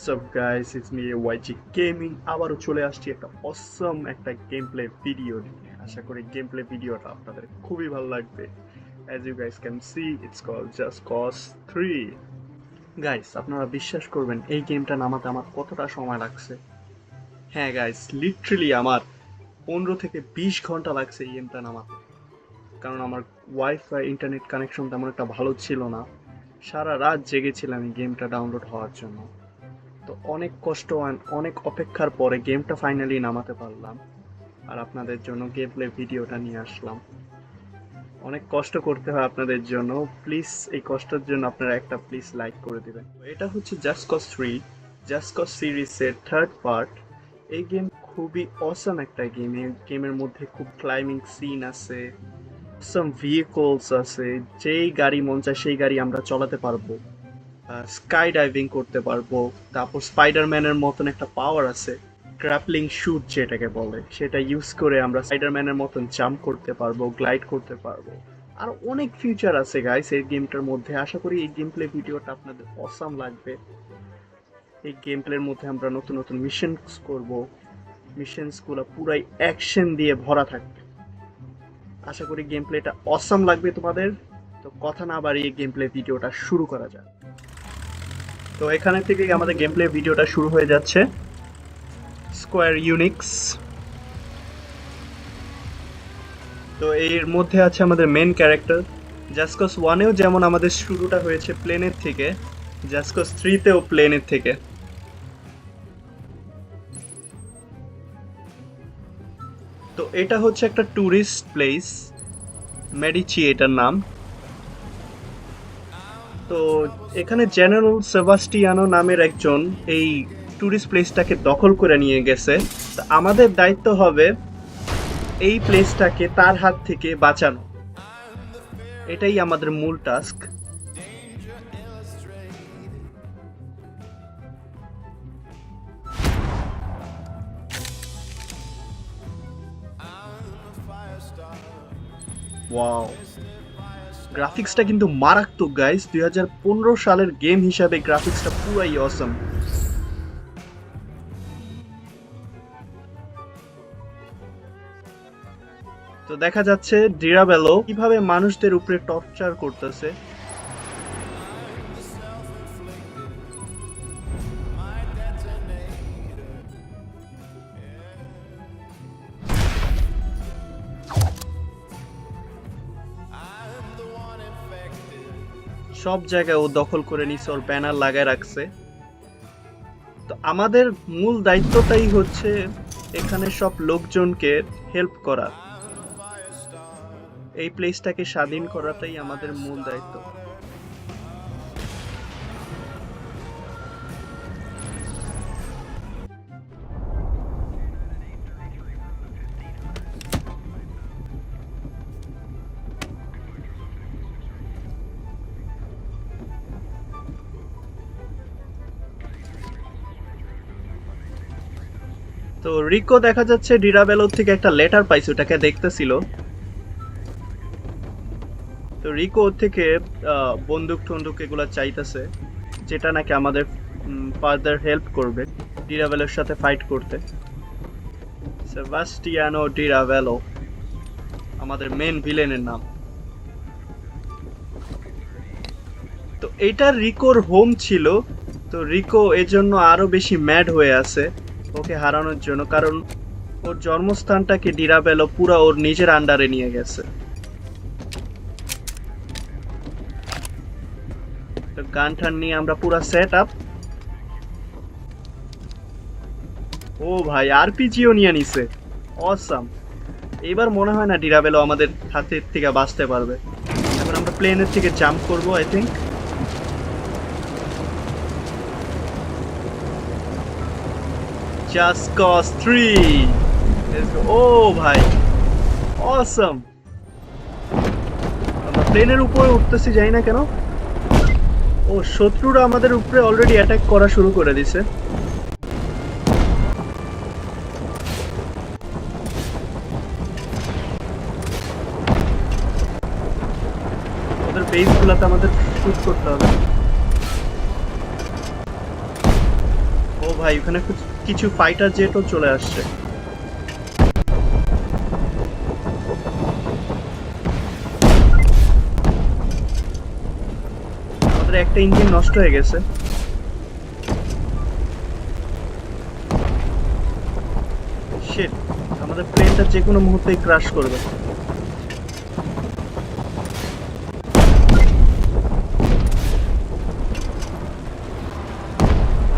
WhatsApp guys it's me YG gaming আবারও চলে আসছি একটা অসম একটা গেম প্লে ভিডিও নিয়ে। আশা করি গেম প্লে ভিডিওটা আপনাদের খুবই ভালো লাগবে। As you guys can see it's call Just Cause three guys আপনারা বিশ্বাস করবেন, এই গেমটা নামাতে আমার কতটা সময় লাগছে। হ্যাঁ গাইস লিটারেলি আমার পনেরো থেকে বিশ ঘণ্টা লাগছে এই গেমটা নামাতে। কারণ আমার ওয়াইফাই ইন্টারনেট কানেকশন তেমন একটা ভালো ছিল না। সারা রাত জেগেছিলাম এই গেমটা ডাউনলোড হওয়ার জন্য। তো অনেক কষ্ট অনেক অপেক্ষার পরে গেমটা ফাইনালি নামাতে পারলাম। আর আপনাদের জন্য গেম প্লে ভিডিওটা নিয়ে আসলাম। অনেক কষ্ট করতে হয় আপনাদের জন্য। প্লিজ এই কষ্টের জন্য আপনারা একটা প্লিজ লাইক করে দিবেন। এটা হচ্ছে Just Cause three Just Cause সিরিজের থার্ড পার্ট এই গেম খুবই অসম একটা গেম এই গেমের মধ্যে খুব ক্লাইম্বিং সিন আছে সাম ভেহিকলস আছে, যেই গাড়ি মন চায় সেই গাড়ি আমরা চালাতে পারব। স্কাই ডাইভিং করতে পারব। তারপর স্পাইডারম্যানের মতন একটা পাওয়ার আছে গ্রাপলিং শুট যেটাকে বলে, সেটা ইউজ করে আমরা স্পাইডারম্যানের মতন জাম্প করতে পারব গ্লাইড করতে পারব। আর অনেক ফিউচার আছে গাইস এই গেমটার মধ্যে। আশা করি এই গেম প্লে ভিডিওটা আপনাদের অসাম লাগবে। এই গেম প্লের মধ্যে আমরা নতুন নতুন মিশন করব। মিশনসগুলো পুরাই অ্যাকশন দিয়ে ভরা থাকবে। আশা করি গেম প্লেটা অসাম লাগবে তোমাদের। তো কথা না বাড়িয়ে গেম প্লে ভিডিওটা শুরু করা যাক। তো এখানে থেকে আমাদের গেম প্লে ভিডিওটা শুরু হয়ে যাচ্ছে। স্কোয়ার ইউনিক্স তো এর মধ্যে আছে আমাদের মেন ক্যারেক্টার জাসকস ওয়ানেও যেমন আমাদের শুরুটা হয়েছে প্লেনের থেকে জাসকস থ্রিতেও প্লেনের থেকে। তো এটা হচ্ছে একটা ট্যুরিস্ট প্লেস মেডিচি এটার নাম। তো এখানে জেনারেল সেবাস্টিয়ানো নামের একজন এই ট্যুরিস্ট প্লেসটাকে দখল করে নিয়ে গেছে। তো আমাদের দায়িত্ব হবে এই প্লেসটাকে তার হাত থেকে বাঁচানো। এটাই আমাদের মূল টাস্ক ওয়াও গ্রাফিক্সটা কিন্তু মারাত্মক গাইস দুই হাজার পনেরো সালের গেম হিসাবে গ্রাফিক্সটা পুরাই অসম তো দেখা যাচ্ছে ডিরাবেলো কীভাবে মানুষদের উপরে টর্চার করতেছে। সব জায়গায় ও দখল করে নিছে, ওর ব্যানার লাগায় রাখছে। তো আমাদের মূল দায়িত্বটাই হচ্ছে এখানে সব লোকজনকে হেল্প করা। এই প্লেসটাকে স্বাধীন করাটাই আমাদের মূল দায়িত্ব। তো রিকো দেখা যাচ্ছে ডিরাবেলোর থেকে একটা লেটার পাইছে, ওটাকে দেখতেছিল। তো রিকো থেকে বন্দুক টন্দুক এগুলো চাইতেছে, যেটা নাকি আমাদের ফার্দার হেল্প করবে ডিরাবেলোর সাথে ফাইট করতে। সেবাস্টিয়ানো ডিরাবেলো আমাদের মেন ভিলেনের নাম। তো এটা রিকোর হোম ছিল, তো রিকো এজন্য আরও বেশি ম্যাড হয়ে আছে। ওকে হারানোর জন্য, কারণ ওর জন্মস্থানটাকে ডিরাবেলো পুরো ওর নিজের আন্ডারে নিয়ে গেছে। গান টান নিয়ে আমরা পুরো সেট আপ ও ভাই আরপিজিও নিয়ে নিছে। অসাম এবার মনে হয় না ডিরাবেলো আমাদের হাতের থেকে বাঁচতে পারবে। এখন আমরা প্লেনের থেকে জাম্প করব I think Just Cause three ও ভাই। অসাম আমরা প্লেনের উপরে উঠতেছি যাই না কেন। ও, শত্রুরা আমাদের উপরে অলরেডি অ্যাটাক করা শুরু করে দিছে। ওদের বেসগুলোতে আমাদের শুট করতে হবে। ও ভাই, ওখানে কিছু- কিছু ফাইটার জেটও চলে আসছে। আমাদের একটা ইঞ্জিন নষ্ট হয়ে গেছে। আমাদের প্লেনটা যে কোনো মুহূর্তেই ক্রাশ করবে।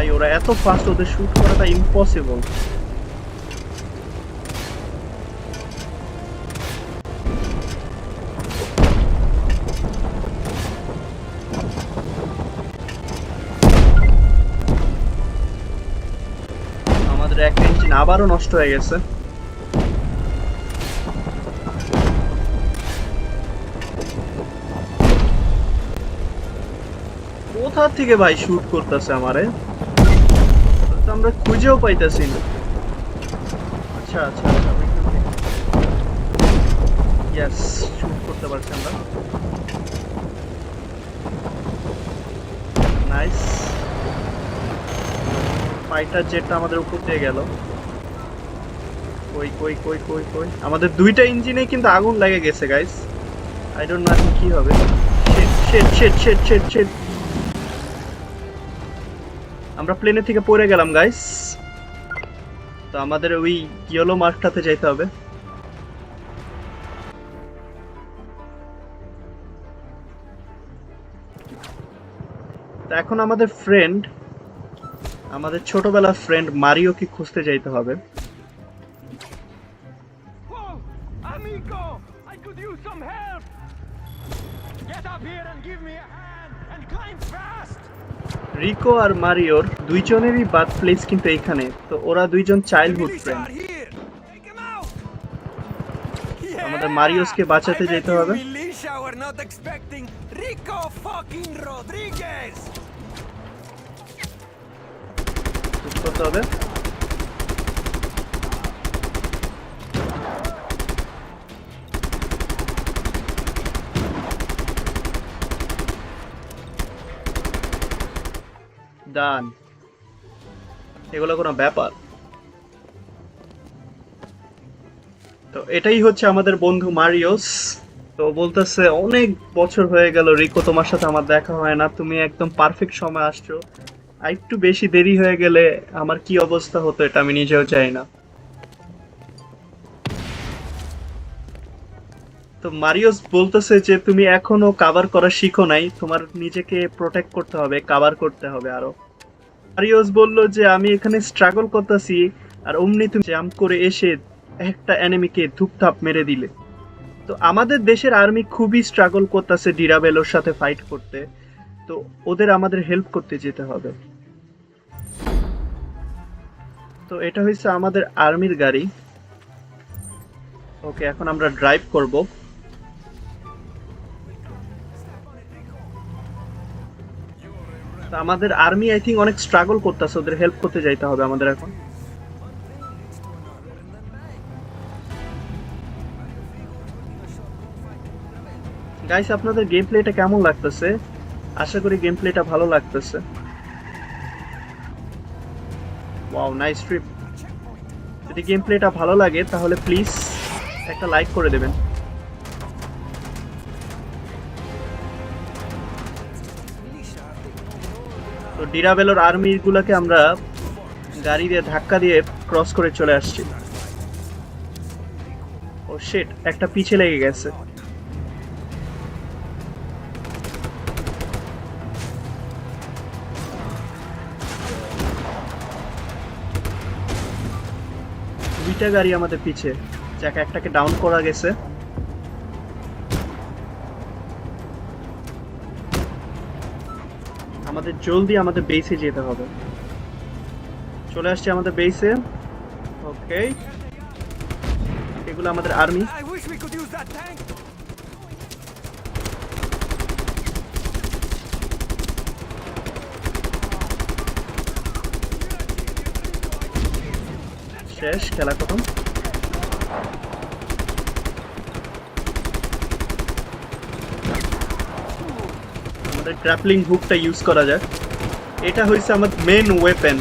ভাই, ওরা এত ফাস্ট ওদের শুট করাটা ইম্পসিবল আমাদের একটা ইঞ্জিন আবারও নষ্ট হয়ে গেছে। কোথা থেকে ভাই শুট করতেছে আমারে? আমরা খুঁজেও পাইতেছি না। আচ্ছা আচ্ছা আচ্ছা ইয়েস শুট করতে পারছি আমরা। নাইস ফাইটার জেটটা আমাদের উপর দিয়ে গেল। কই কই কই কই কই? আমাদের দুইটা ইঞ্জিনে কিন্তু আগুন লেগে গেছে গাইস আই ডোন্ট নো কি হবে। Shit shit shit shit shit আমরা প্লেনে থেকে পড়ে গেলাম গাইস তো আমাদের ওই ইয়েলো মার্কটাতে যাইতে হবে। তো এখন আমাদের ফ্রেন্ড আমাদের ছোটবেলার ফ্রেন্ড মারিওকে খুঁজতে যাইতে হবে। রিকো আর মারিওর দুইজনেরই বার্থ প্লেস কিন্তু এখানে। তো ওরা দুইজন চাইল্ডহুড ফ্রেন্ড আমাদের মারিওসকে বাঁচাতে যেতে হবে। তো were ডান এগুলো কোনো ব্যাপার। তো এটাই হচ্ছে আমাদের বন্ধু মারিওস। তো বলতেছে, অনেক বছর হয়ে গেল রিকো তোমার সাথে আমার দেখা হয় না। তুমি একদম পারফেক্ট সময় আসছো। আর একটু বেশি দেরি হয়ে গেলে আমার কি অবস্থা হতো এটা আমি নিজেও চাই না। তো মারিওস বলতেছে যে তুমি এখনও কাভার করা শিখো নাই, তোমার নিজেকে প্রোটেক্ট করতে হবে কাভার করতে হবে আরও। মারিওস বলল যে আমি এখানে স্ট্রাগল করতেছি, আর অমনি তুমি জাম্প করে এসে একটা এনিমিকে ধুপধাপ মেরে দিলে। তো আমাদের দেশের আর্মি খুবই স্ট্রাগল করতেছে ডিরাবেলোর সাথে ফাইট করতে। তো ওদের আমাদের হেল্প করতে যেতে হবে। তো এটা হচ্ছে আমাদের আর্মির গাড়ি। ওকে, এখন আমরা ড্রাইভ করব। আমাদের আর্মি আই থিঙ্ক অনেক স্ট্রাগল করতেছে। ওদের হেল্প করতে যাইতে হবে আমাদের এখন। গাইস আপনাদের গেম প্লেটা কেমন লাগতেছে? আশা করি গেম প্লেটা ভালো লাগতেছে। ওয়াও নাইস ট্রিপ যদি গেম প্লেটা ভালো লাগে, তাহলে প্লিজ একটা লাইক করে দেবেন। তো ডিরাবেলোর আর্মি গুলাকে আমরা গাড়ি দিয়ে ধাক্কা দিয়ে ক্রস করে চলে আসছি। ও শিট একটা পিছে লেগে গেছে। দুইটা গাড়ি আমাদের পিছে। যাকে, একটাকে ডাউন করা গেছে। আমাদের জলদি আমাদের বেসে যেতে হবে। চলে আসছে আমাদের বেসে ওকে এগুলো আমাদের আর্মি! শেষ খেলা খতম। গ্র্যাপলিং হুকটা ইউজ করা যায় এটা হয়েছে আমার main weapon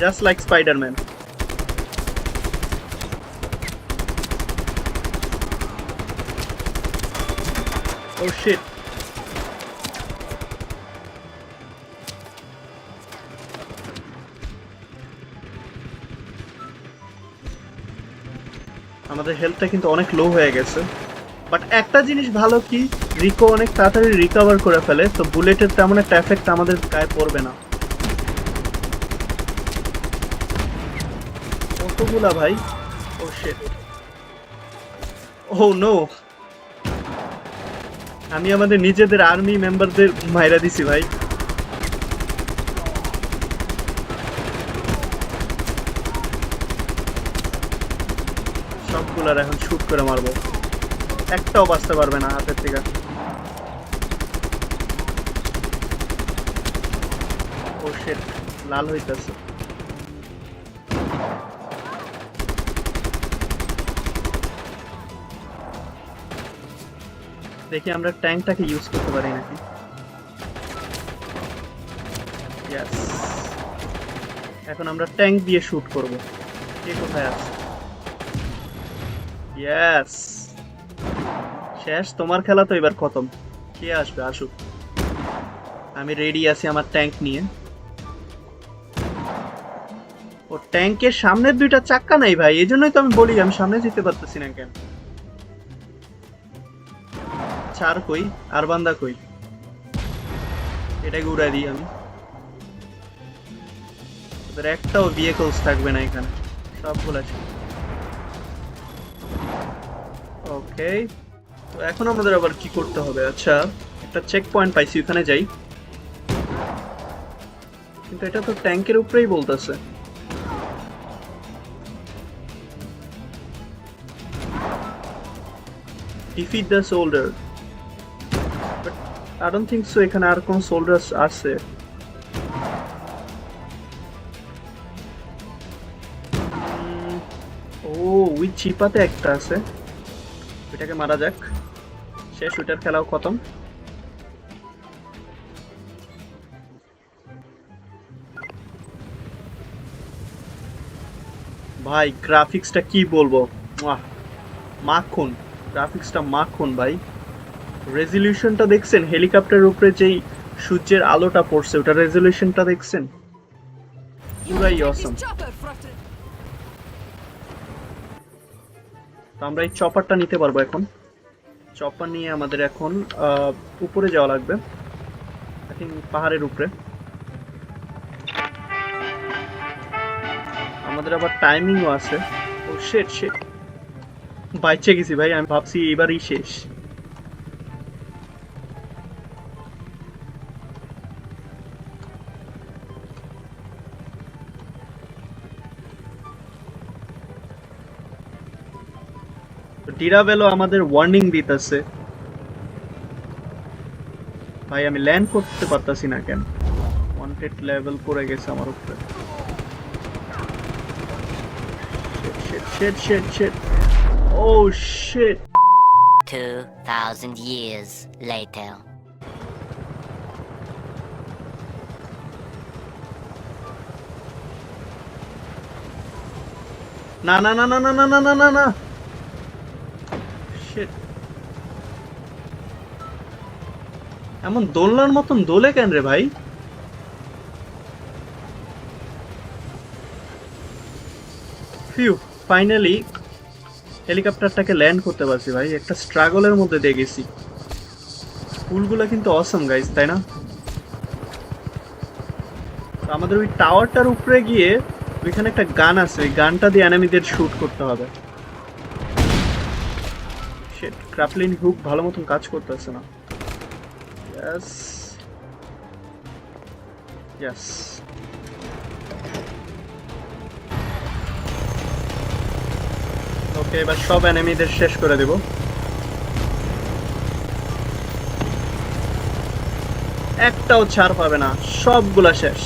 just like Spiderman oh shit আমাদের হেলথটা কিন্তু অনেক লো হয়ে গেছে। বাট একটা জিনিস ভালো কি রিকো অনেক তাড়াতাড়ি রিকভার করে ফেলে, তো বুলেটের তেমন একটা এফেক্ট আমাদের গায়ে পড়বে না। কতগুলা ভাই? ও শিট ও নো আমি আমাদের নিজেদের আর্মি মেম্বারদের মাইরা দিছি, ভাই। সবগুলার এখন শুট করে মারবো। একটাও বাঁচতে পারবে না হাতের থেকে ও শেট লাল হইতাছে। দেখি আমরা ট্যাঙ্কটাকে ইউজ করতে পারি নাকি? Yes. এখন আমরা ট্যাঙ্ক দিয়ে শুট করব। কে কোথায় আছে? ইয়েস শেষ, তোমার খেলা তো এবার খতম। কে আসবে? আসুক। আমি রেডি আছি আমার ট্যাঙ্ক নিয়ে। ও ট্যাঙ্কের সামনের দুইটা চাক্কা নাই ভাই এই জন্যই তো আমি বলি, আমি সামনে যেতে পারতেছি না কেন? চার কই? আর বান্দা কই? এটাকে উড়াই দিই আমি। ওদের একটাও ভেহিকলস থাকবে না এখানে। সবগুলো আছে ওকে এখন আমাদের আবার কি করতে হবে? আচ্ছা একটা চেক পয়েন্ট পাইছি, ওখানে যাই। কিন্তু এটা তো ট্যাঙ্কের উপরেই বলতেছে। The soldier. But I don't think so, এখানে আর কোন soldiers আছে। ও, ওই চিপাতে একটা আছে। এটাকে মারা যাক। শেষ ওইটার খেলাও খতম। ভাই গ্রাফিক্সটা কি বলব? মাখন গ্রাফিক্সটা মাখন ভাই। রেজলিউশনটা দেখছেন? হেলিকপ্টারের উপরে যেই সূর্যের আলোটা পড়ছে ওটা রেজলিউশনটা দেখছেন? পুরাই অসম তো আমরা এই চপারটা নিতে পারব এখন। চপার নিয়ে আমাদের এখন উপরে যাওয়া লাগবে। আই থিঙ্ক পাহাড়ের উপরে। আমাদের আবার টাইমিংও আছে। ও শেট শেট বাইচে গেছি ভাই, আমি ভাবছি এবারই শেষ। ডিরাভেলো আমাদের ওয়ার্নিং দিতেছে। ভাই আমি ল্যান্ড করতে পারতাছি না কেন? ওয়ান্টেড লেভেল পড়ে গেছে আমার উপরে। Shit shit shit shit oh shit 2,000 years later. না না না না না না না না না। Shit. এমন দোলনার মতন দোলে কেন রে ভাই? ফিউ ফাইনালি হেলিকপ্টারটাকে ল্যান্ড করতে পারছি ভাই। একটা স্ট্রাগলের মধ্যে দিয়ে গেছি। ফুলগুলো কিন্তু অসম গাইজ তাই না? আমাদের ওই টাওয়ারটার উপরে গিয়ে ওইখানে একটা গান আছে। ওই গানটা দিয়ে এনিমিদের শুট করতে হবে। শিট ক্রাপলিন হুক ভালো মতন কাজ করতেছে না। ওকে এবার সব এনিমিদের শেষ করে দেব। একটাও ছাড় পাবে না, সবগুলা শেষ।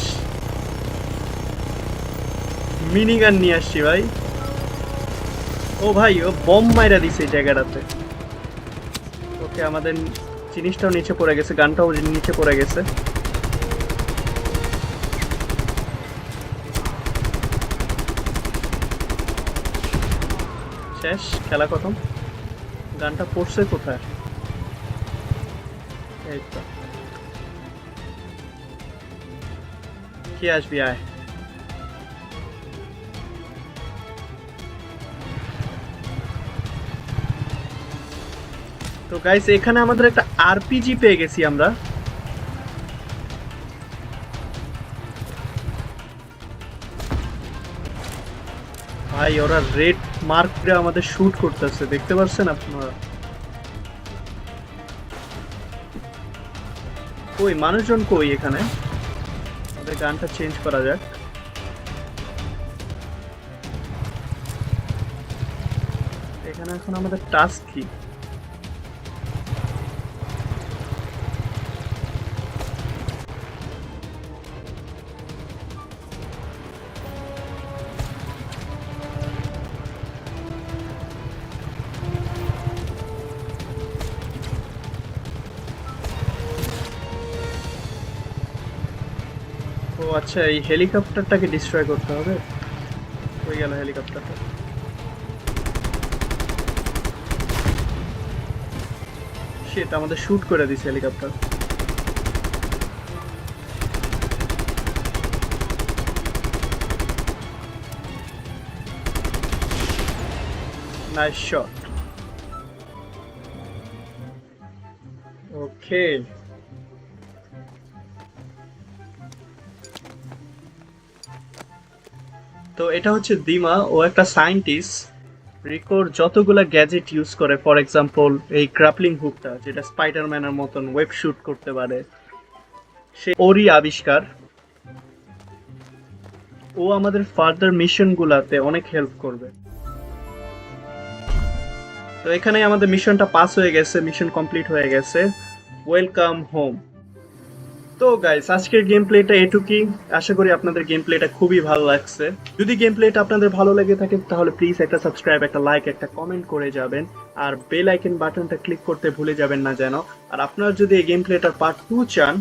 মিনিগান নিয়ে আসছি ভাই। ও ভাই, ও বম মাইরা দিছে এই জায়গাটাতে। ওকে আমাদের জিনিসটাও নিচে পড়ে গেছে, গানটাও নিচে পড়ে গেছে। শেষ, খেলা কথম গানটা পড়ছে কোথায়? এই তো। কে আসবি, আয়। তো গাইস এখানে আমাদের একটা আরপিজি পেয়ে গেছি আমরা। ভাই, ওরা রেড মার্ক করে আমাদের শুট করতেছে, দেখতে পাচ্ছেন আপনারা? কই, মানুষজন কই এখানে? আমাদের গানটা চেঞ্জ করা যাক। এখানে এখন আমাদের টাস্ক কি? ও আচ্ছা এই হেলিকপ্টারটাকে ডিস্ট্রয় করতে হবে? হয়ে গেল হেলিকপ্টারটা। সেটা আমাদের শ্যুট করে দিছে হেলিকপ্টার। নাইস শট ওকে তো এটা হচ্ছে দিমা, ও একটা সায়েন্টিস্ট। রিকোর যতগুলা গ্যাজেট ইউজ করে ফর এক্সাম্পল এই ক্রাপলিং হুকটা যেটা স্পাইডারম্যানের মতন ওয়েব শুট করতে পারে। সে ওরই আবিষ্কার। ও আমাদের ফার্দার মিশনগুলাতে অনেক হেল্প করবে। তো এখানে আমাদের মিশনটা পাস হয়ে গেছে মিশন কমপ্লিট হয়ে গেছে। ওয়েলকাম হোম তো গাইস আজকের গেম প্লেটা এটুকুই। আশা করি আপনাদের গেম প্লেটা খুবই ভালো লাগছে। যদি গেম প্লেটা আপনাদের ভালো লেগে থাকে, তাহলে প্লিজ একটা সাবস্ক্রাইব একটা লাইক একটা কমেন্ট করে যাবেন। আর বেল আইকন বাটনটা ক্লিক করতে ভুলে যাবেন না যেন। আর আপনারা যদি এই গেম প্লেটার পার্ট টু চান,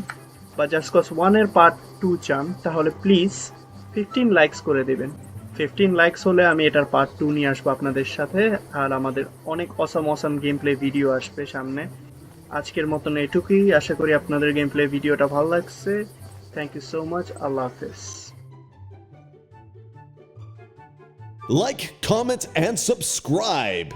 বা জাস্ট কস ওয়ানের পার্ট টু চান, তাহলে প্লিজ ফিফটিন লাইকস করে দেবেন। ফিফটিন লাইকস হলে আমি এটার পার্ট টু নিয়ে আসব আপনাদের সাথে। আর আমাদের অনেক awesome awesome game play video আসবে সামনে। আজকের মতন এটুকুই আশা করি আপনাদের গেম প্লে ভিডিওটা ভালো লাগছে। থ্যাংক ইউ সো মাচ আল্লাহ হাফেজ। Like, comment, and subscribe.